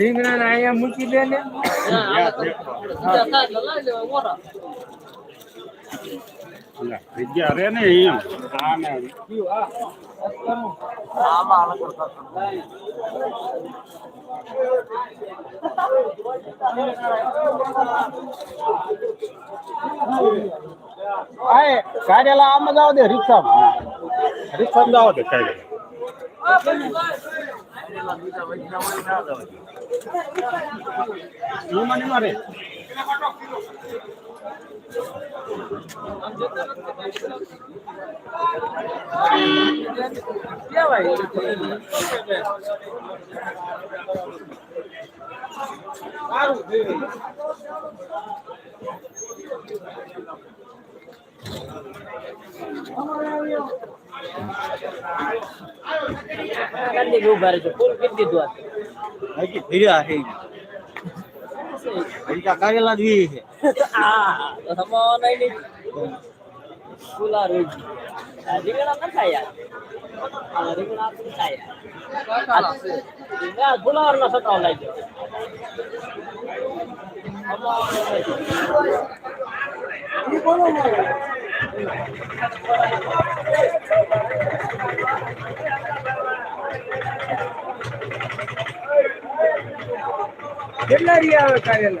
રીંગણા ને અહીંયા મૂકી દે ને જગ્યા રે ને અહીંયા આ ને આય કાઢેલા આમાં જાવ દે રિક્ષામાં રિક્ષા જાવ તો કઈ એમાં ને મારે હજી ભીડ્યા છે હજી તો કાઢેલા જ વી છે. ફુલાવર નો સટાવ લાગ્યો કેટલા રી આવે કાઢેલા ક્યાં રે બર્તન ફૂટતા આ તો બી બધે કેસ કરો તો સારું નો લઈ લે તું તને હોય એવા ભાવ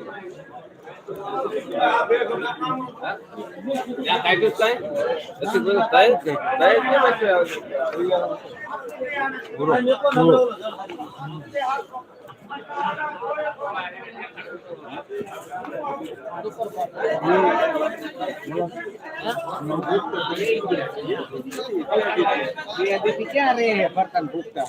દવા નામ થાય આ જેટલું આવે હમ, બેસી જા.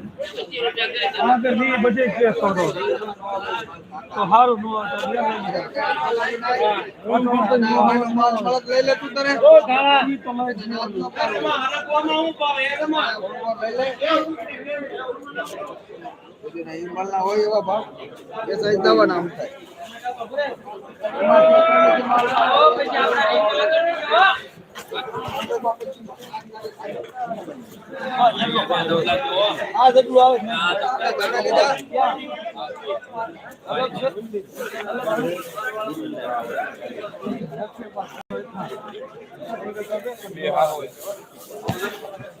હમ, બે કેરેટ લાવ્યો. હા. આપણે એવું થઈ ગયું કરી હોય જાય બે કેરેટ દીધા છે. સુંદરો દીધા, મને ખબર નથી. બે ભરી ધાણા લાવ્યો. કાણા શું આવે ધાણા આ પંદર નો બનાવ્યો. આ પંદર નો હોય. હોય તેમ માં લાયા આવે એટલે તો તો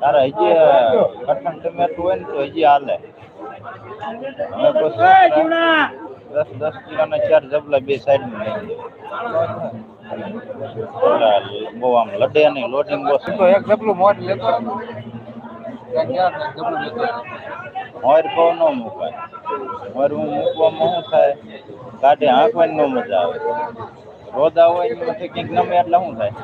તારે હજી કઠણ ટમેટું હોય ને તો હજી હાલે. દસ દસ કિલોના ચાર જબલા બે સાઈડમાં બહુ આમ લડે નહીં લોડિંગ બહુ તો એક ડબલું મોટ લેતો મોર બહુ ન મૂકાય. મોર હું મૂકવામાં શું થાય? કાઢે આંખવાની ન મજા આવે. રોદા હોય ને પછી કંઈક નમે એટલે શું થાય.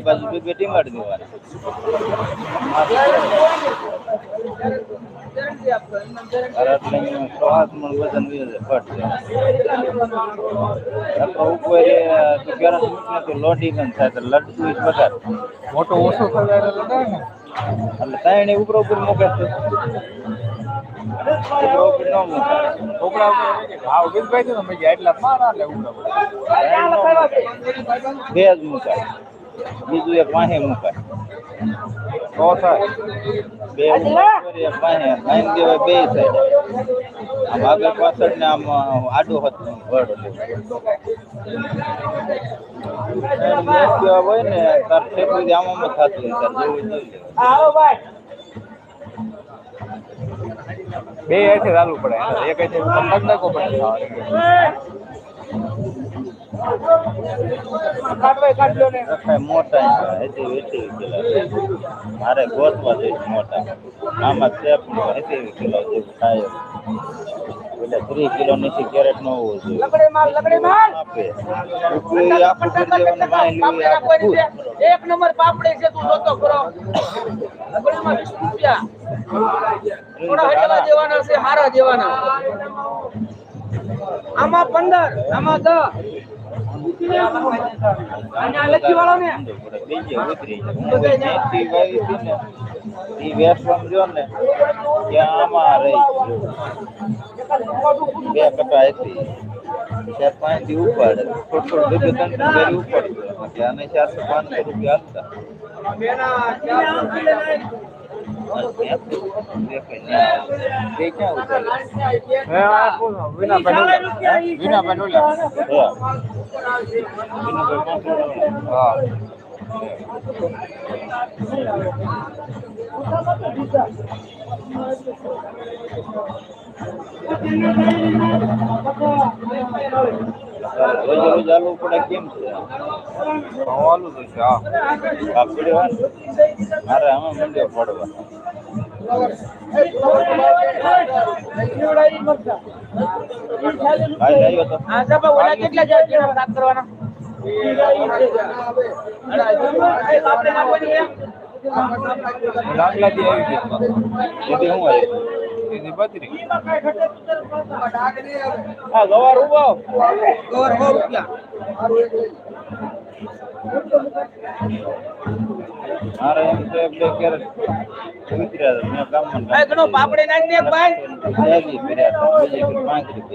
બાજુ બે બે ટીમાડી દેવાના. લોડી ગન થાય તો લડતું વધારે મોટો ઓછો એટલે તાયણે ઉપર ઉપર મૂકે બે જ મુકાય. બીજું એક વાહે મુકાય. તો થાય બે બે સાઈડ આમ આગળ પાછળ ને આમ આડો હતું જેવા હોય ને તાર ઠેકું આમ આમ થતું હોય તાર બે હાથે ચાલવું પડે. એક હાથે પગ પડે. મોટા મારે ગોતવા જઈશ મોટા. આમાં નો એસી કિલો જેવું થાય. એટલે ત્રીસ કિલો નીચે કેરેટ ન હોવું જોઈએ. આપે. એક નંબર પાપડી છે તું જોતો કરો લગડીમાં વીસ રૂપિયા. થોડા હટેલા દેવાના છે હારા દેવાના. આમાં પંદર આમાં દસ. લખી વાળો ને ત્યાં આમાં રહી. બે કટા હતી ચાર પાંચથી ઉપર થોડું થોડું બે ત્રણ ત્રણ ઘરે ઉપાડતું એટલે ચારસો પાંચસો રૂપિયા આપતા. વિના પડે કેમ છે તો છે હોય ને મારે આમાં પડવા આ કેટલા જાય છે કરવાના? લાંગલાથી આવી ગયો જેથી હું હા ગવાર ઊભો કવર સો રૂપિયા મારે એમ છે બે કેરેટ ઉતર્યા પાપડી નાખી દે ભાઈ કે પાંત્રીસ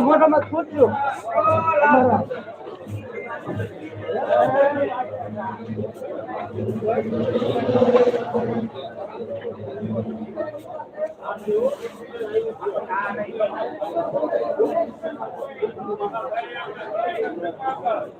મોટામાં છૂટ્યું Thank you. Hola.